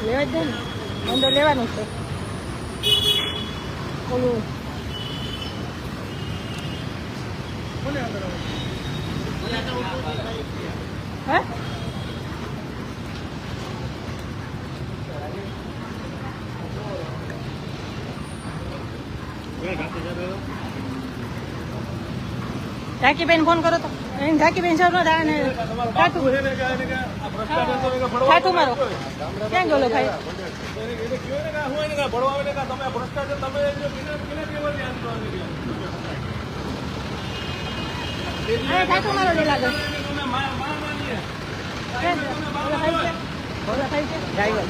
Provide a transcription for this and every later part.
લેવા જ દે ને અંદર લેવાનું છે ઓલું હે ઝાંકીબેન ફોન કરો તો એને ઝાંકીબેન સાહેબ નો થાય ને ખાતું ખાતું મારો. ક્યાં ગયો ભાઈ? હા ખાતું મારો નહીં લાગે? ડ્રાઈવર.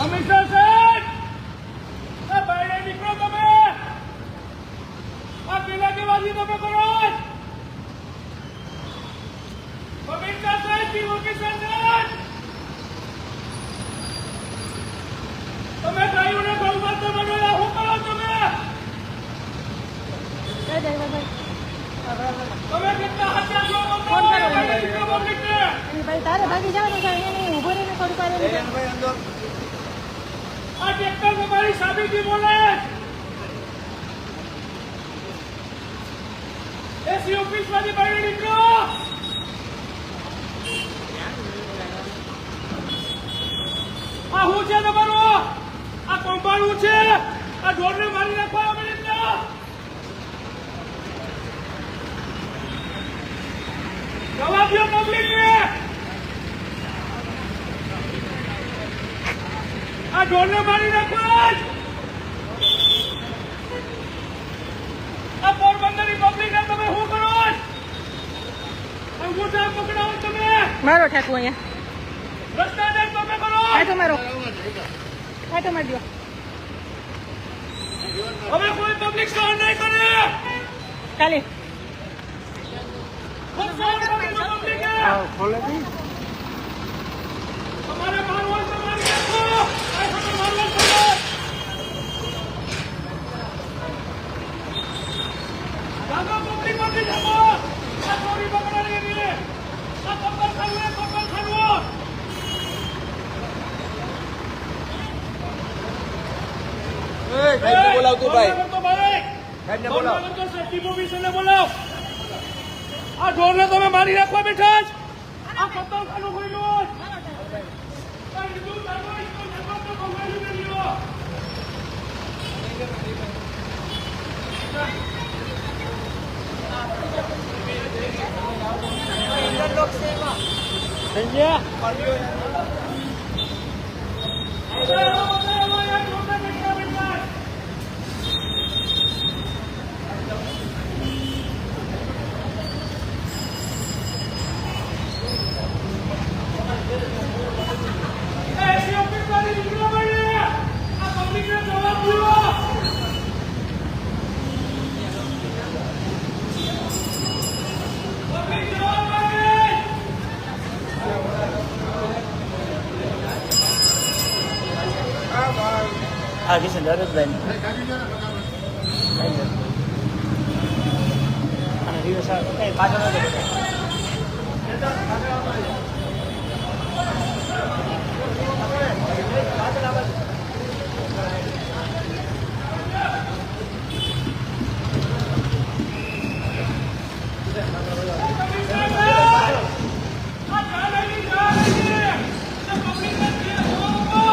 અમિતા સાહેબ! આ બહાર નીકળો તમે! આ પેલા કે તમે કરો! અમિતા સાહેબ કી લોકેશન સાહેબ! તમે ડ્રાઈવરને ગૌમત તો બનાવ્યા હું કરો તમે! ભાઈ તમે કેટલા હત્યા છો? ફોન કરો. એની ભાઈ તારે ભાગી જવાનું છે એને રહીને થોડીક વાર છે. તમારી સાબિતી બોલે એસી ઓફિસમાંથી બહાર નીકળો. આ હું છે તમારું? આ કૌભાંડ છે? આ ઢોરને મારી નાખવા અમે નીકળો જવા દો પબ્લિકને આ ઢોરને મારી નાખો! આ પોરબંદરની પબ્લિકને તમે શું કરો? અંગૂઠા પકડાવો તમે! મારો ઠાકુ અહીંયા. રસ્તા દર તમે કરો આટો મારો. આટો મારી દો હવે કોઈ પબ્લિક સહન નહીં કરે! કાલે. ખોલે સહન કરી લો પબ્લિકે. તમારે મારવા તો મારી નાખો આ તમે મારવા કરો જાગો પબ્લિકમાંથી જાગો આ ચોરી પકડાણી એની આ કપલ ખાનું એ કપલ ખાનું બોલાવતું ભાઈ સાહેબને બોલાવો બોલાવ આ ઢોરને તમે મારી રાખવા બેઠા જ આ કતલ ખાનું ખોલ્યું જ. આ હિન્દુ ધર્મ, હિન્દુ ધર્મ તો ભગવાનનું નહીં લ્યો. બધા આવો, બધા આવો, યાર, ઢોરને બેઠા બેઠા જ. એસી ઓફિસમાંથી નીકળો ભાઈ આ પબ્લિકને જવાબ દો પબ્લિક જવાબ માંગે હા કિશન એ પાછળ નથી આ ચાલેલી ચાલેલી આ પબ્લિકને જે જવાબ આપો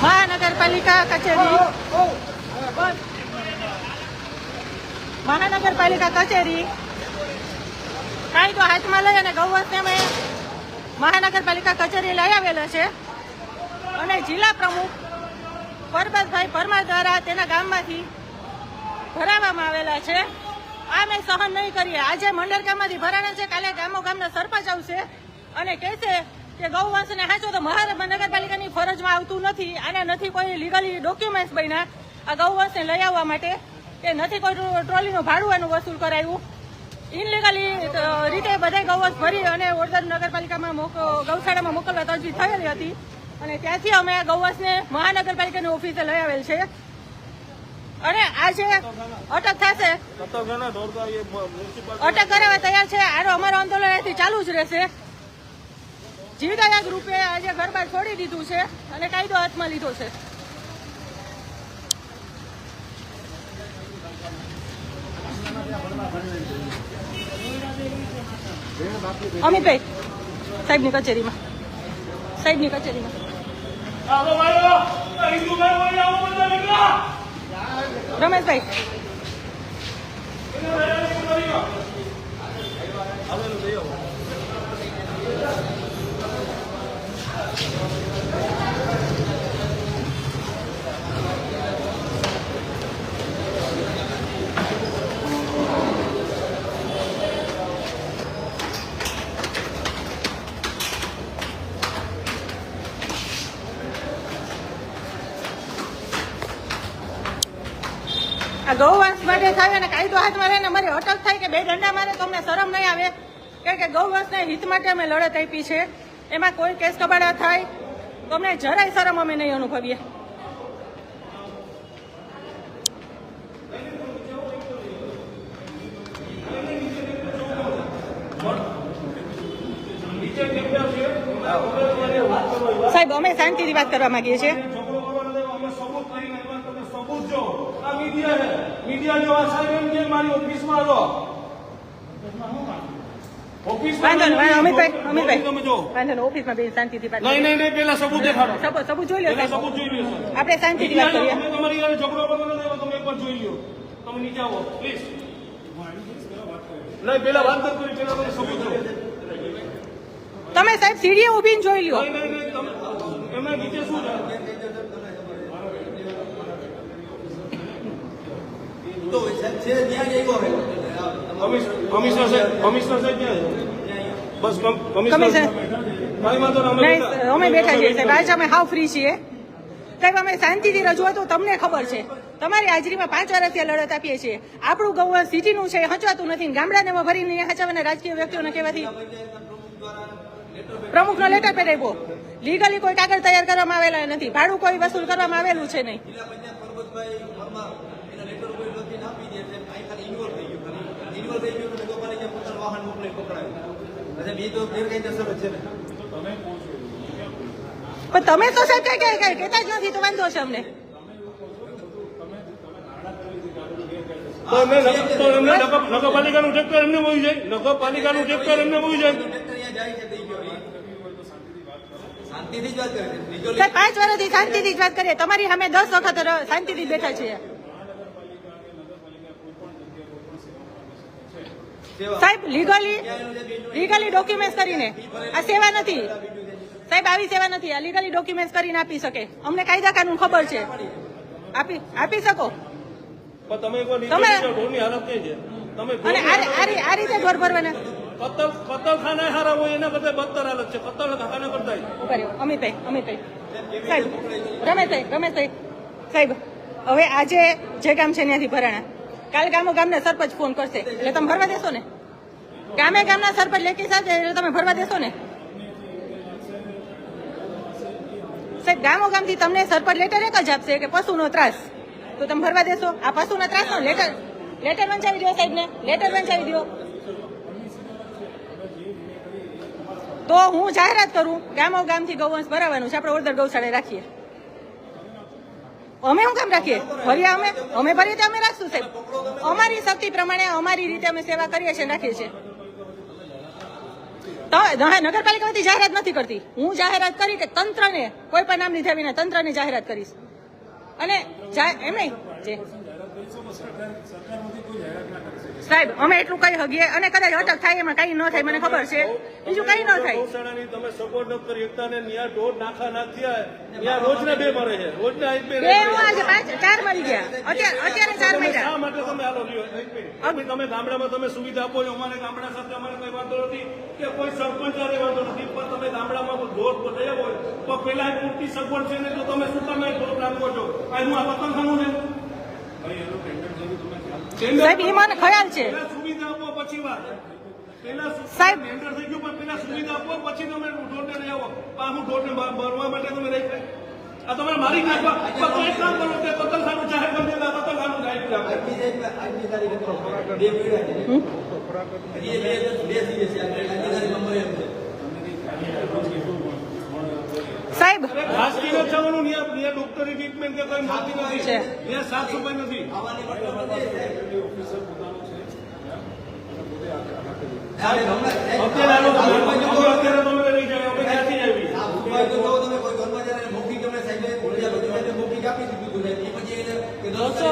મહાનગરપાલિકા કચેરી મહાનગરપાલિકા કચેરી કાયદો હાથમાં લઈ અને ગૌવંશને અમે મહાનગરપાલિકા કચેરી લઈ આવેલા છે. અને જિલ્લા પ્રમુખ પરબતભાઈ પરમાર દ્વારા તેના ગામમાંથી ભરાવવામાં આવેલા છે. આ મેં સહન નહીં કરીએ. આજે મંડળકામાંથી ભરાણા છે. કાલે ગામો ગામના સરપંચ આવશે અને કહેશે કે ગૌવંશને હાચો તો મહાનગરપાલિકાની ફરજમાં આવતું નથી. આના નથી કોઈ લીગલી ડોક્યુમેન્ટ્સ બન્યા. આ ગૌવંશને લઈ આવવા માટે કે નથી કોઈ ટ્રોલીનું ભાડું એનું વસૂલ કરાયું. ઇનલીગલી રીતે બધા ગૌવંશ ભરી અને વડોદરા નગરપાલિકામાં ગૌશાળામાં મોકલવા તજવીજ થયેલી હતી. અને ત્યાંથી અમે આ ગૌવંશને મહાનગરપાલિકાની ઓફિસે લઈ આવેલ છે. અને આજે અટક થશે. અટક કરાવવા તૈયાર છે. આનો અમારો આંદોલન અહીંથી ચાલુ જ રહેશે. જીવદાયક રૂપે આજે ગરબા છોડી દીધું છે અને કાયદો હાથમાં લીધો છે. અમિતભાઈ સાહેબની કચેરીમાં. સાહેબની કચેરીમાં. રમેશભાઈ. આ માટે થાય અને કાયદો હાથમાં લઈને અમારી અટક થાય કે બે દંડા મારે, તો અમને શરમ નહીં આવે. કારણ કે ગૌવંશને હિત માટે અમે લડત આપી છે. એમાં કોઈ કેસ કબાડા થાય, તો અમને જરાય શરમ અમે નહીં અનુભવીએ. સાહેબ, અમે શાંતિથી વાત કરવા માંગીએ છીએ. આ મીડિયા છે મીડિયા જો આ સાહેબ એમ કે મારી ઓફિસમાં જો ઓફિસમાં બેસી શાંતિથી વાત નહીં નહીં નહીં પેલા સબૂત દેખાડો. સબૂત સબૂત જોઈ લો પેલા સબૂત જોઈ લ્યો સર આપણે શાંતિથી વાત કરીએ. તમારી ઝઘડો કરવાનો તમે એકવાર જોઈ લ્યો. તમે નીચે આવો પ્લીઝ નહીં પેલા વાત કરી પેલા તમે સબૂત તમે સાહેબ સીડીએ ઊભીને જોઈ લ્યો. એમને નીચે શું છે? કમિશનર સાહેબ કમિશનર સાહેબ ક્યાં બસ કમિશનર કમિશનર. કાંઈ વાંધો નહીં, અમે બેઠા. છીએ સાહેબ. આજે અમે હાવ ફ્રી છીએ. સાહેબ અમે શાંતિથી રજૂઆતો તમને ખબર છે. તમારી હાજરીમાં પાંચ વર્ષથી લડત આપીએ છીએ. આપણું ગૌ સિટીનું છે હચવાતું નથી. ગામડાને ભરીને હચાવવાના રાજકીય વ્યક્તિઓને કહેવાથી પ્રમુખનો લેટર પેડ આપ્યો લીગલી કોઈ કાગળ તૈયાર કરવામાં આવેલા નથી. ભાડું કોઈ વસૂલ કરવામાં આવેલું છે નહીં. પણ તમે તો સાહેબ કઈ કઈ કઈ કહેતા જ નથી તો વાંધો છે અમને. નગરપાલિકાનું ટ્રેક્ટર એમને મળ્યું જાય. નગરપાલિકાનું ટ્રેક્ટર એમને મળ્યું જાય. પાંચ વર્ષથી શાંતિથી જ વાત કરીએ. તમારી સામે દસ વખત શાંતિથી બેઠા છીએ. સાહેબ લીગલી લીગલી ડોક્યુમેન્ટ કરીને. આ સેવા નથી. સાહેબ આવી સેવા નથી. આ લીગલી ડોક્યુમેન્ટ કરીને આપી શકે. અમને કાયદા કાનૂન ખબર છે. આપી આપી શકો? તમે અને આ રીતે ઘર ભરવાના? કતલ કતલખાના હારા હોય એના કરતા બદતર હાલત છે. ઊભા રહ્યો. અમિતભાઈ અમિતભાઈ. સાહેબ રમેશભાઈ રમેશભાઈ. સાહેબ હવે આજે જે કામ છે ત્યાંથી ભરાણા. કાલ ગામો ગામના સરપંચ ફોન કરશે. એટલે તમે ભરવા દેશો ને? ગામે ગામના સરપંચ લેખી સાથે એટલે તમે ભરવા દેશો ને? સાહેબ, ગામો ગામથી તમને સરપંચ લેટર એક જ આપશે કે પશુનો ત્રાસ. તો તમે ભરવા દેશો? આ પશુના ત્રાસનો લેટર લેટર વંચાવી દો સાહેબને. લેટર વંચાવી દો. તો હું જાહેરાત કરું, ગામો ગામથી ગૌવંશ ભરાવાનું છે. આપણે ઓર્ડર ગૌશાળે રાખીએ. અમે શું કામ રાખીએ? ફરિયા અમે અમે ભરીએ તો અમે રાખશું, સાહેબ? અમારી શક્તિ પ્રમાણે અમારી રીતે અમે સેવા કરીએ છીએ રાખીએ છીએ. નગરપાલિકામાંથી જાહેરાત નથી કરતી. હું જાહેરાત કરી કે તંત્રને, કોઈ પણ નામ લીધા વિના તંત્રને જાહેરાત કરીશ. અને એમ નહીં? સાહેબ અમે એટલું કઈ હગીએ અને કદાચ અટક થાય એમાં કઈ ન થાય મને ખબર છે. બીજું કઈ ન થાય. ગૌશાળાની તમે સગવડ ન કરી શકતા ને ત્યાં ઢોર નાખા નાખ થયા રોજના બે મરે છે. રોજના એક બે બે આજે પાંચ ચાર મરી ગયા. અત્યારે અત્યારે ચાર મહિના શા માટે તમે હાલો લ્યો? ગામડામાં તમે સુવિધા આપો છો. અમારે ગામડા સાથે અમારે કઈ વાંધો નથી કે કોઈ સરપંચ સાથે વાંધો નથી. પણ તમે ગામડામાં ઢોર લઈ આવો તો પેલા પૂરતી સગવડ છે ને તો તમે શું તમે ઢોર રાખો છો? આ હું આ પતંગખાનું છે. સાહેબ એ મને ખ્યાલ છે સુવિધા આપો પછી વાત પેલા સાહેબ. ટેન્ડર થઈ ગયું પણ પેલા સુવિધા આપો પછી તમે ઢોરને લઈ આવો આ હું ઢોરને મરવા માટે તમે લઈ આ તમારે મારી નાખવા તો એક કામ કરો કે પતંગખાનું જાહેર કરી દેતા પતંગખાનું જાહેર કરી આપો. બે બે બે. આજની તારીખમાં એમ છે. સાહેબ. ખાસ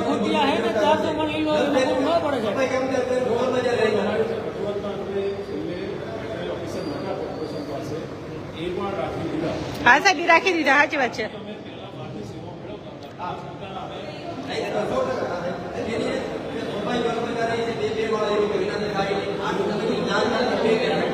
કરીને હે ને ચારસો મળી કે કઈ છે. હા સાહેબ રાખી દીધા સાચી વાત છે બે બે વાળા એવું વિના થાય. આ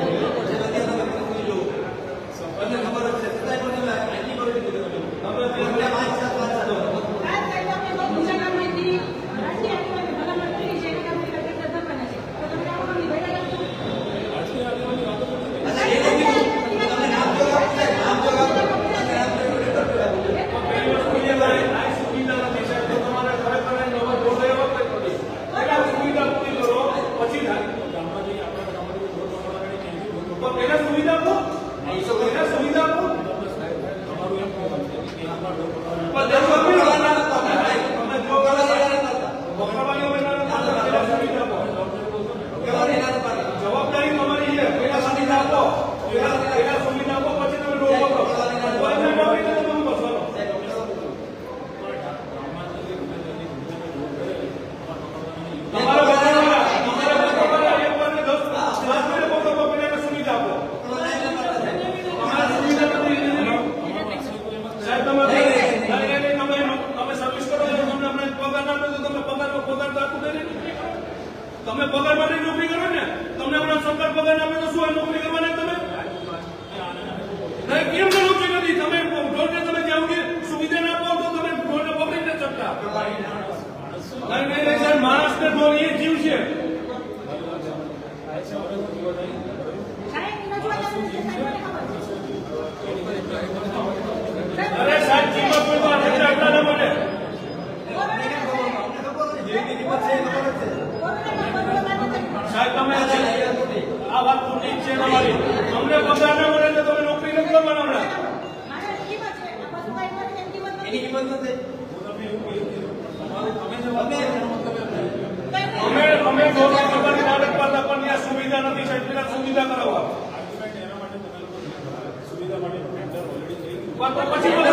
Pasir, pasir, pasir.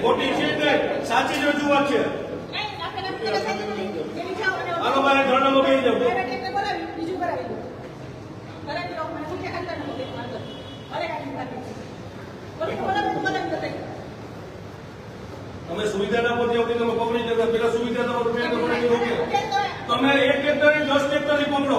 ખોટી છે સાચી રજૂઆત છે આનો મારે ધરણામાં બેસી જાવ તમે સુવિધા ના પહોંચી આવતી તમે પકડી જતા પેલા સુવિધા ના પહોંચી તો પકડી રોકે તમે એક ટ્રેક્ટર દસ ટ્રેક્ટર પકડો.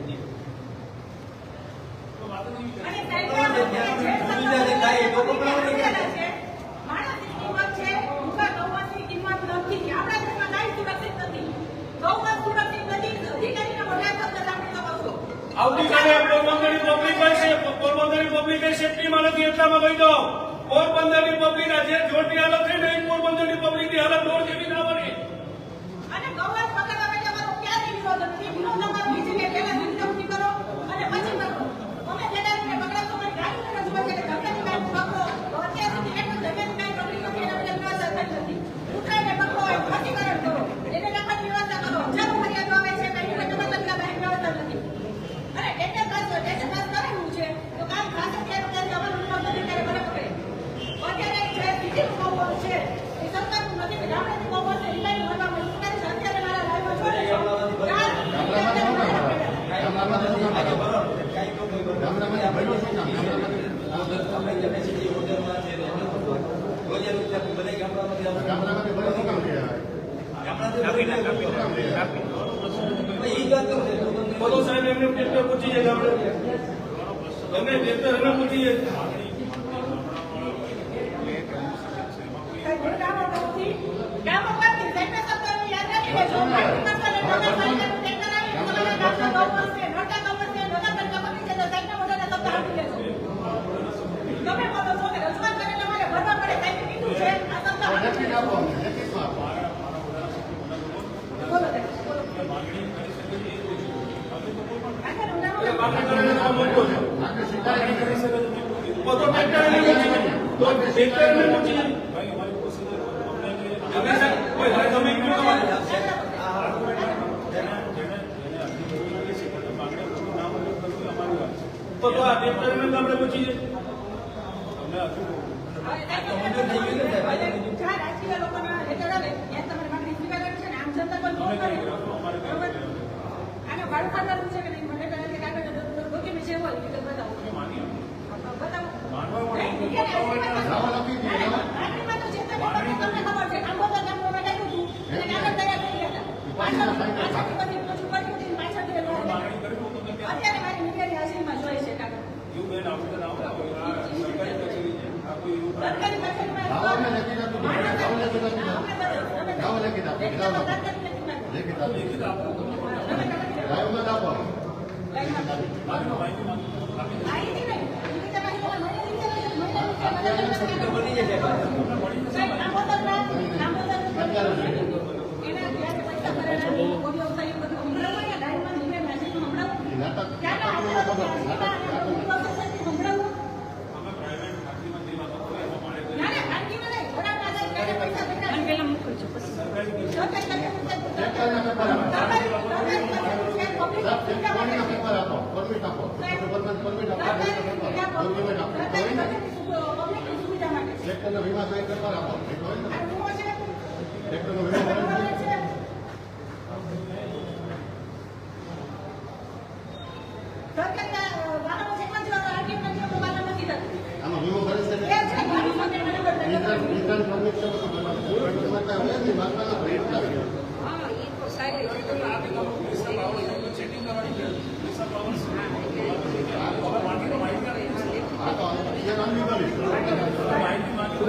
આવતીકાલે પોરબંદરની પબ્લિક હશે. પોરબંદરની પબ્લિક સેફટીમાં નથી એટલામાં કહી દઉં. પોરબંદરની પબ્લિક આજે જોડની હાલત થઈ ને પોરબંદરની પબ્લિકની હાલત દોઢ જેવી ના બની. અને 的那目的，sempre é o mesmo dia. બની જશે